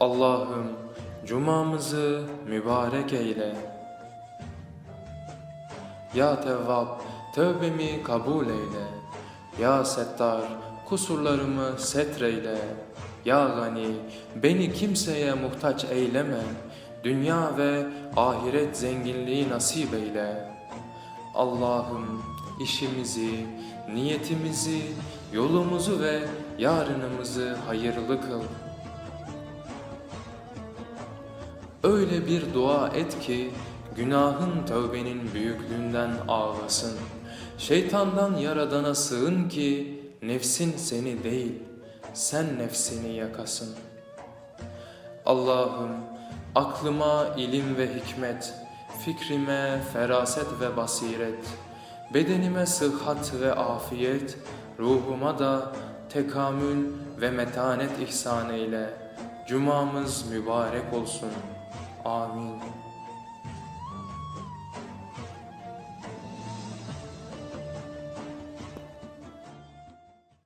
Allah'ım cumamızı mübarek eyle. Ya Tevvab tövbemi kabul eyle. Ya Settar kusurlarımı setreyle. Ya Gani beni kimseye muhtaç eyleme. Dünya ve ahiret zenginliği nasip eyle. Allah'ım işimizi, niyetimizi, yolumuzu ve yarınımızı hayırlı kıl. Öyle bir dua et ki günahın tövbenin büyüklüğünden ağlasın. Şeytandan yaradana sığın ki nefsin seni değil, sen nefsini yakasın. Allah'ım aklıma ilim ve hikmet, fikrime feraset ve basiret, bedenime sıhhat ve afiyet, ruhuma da tekamül ve metanet ihsan eyle. Cumamız mübarek olsun. Amin.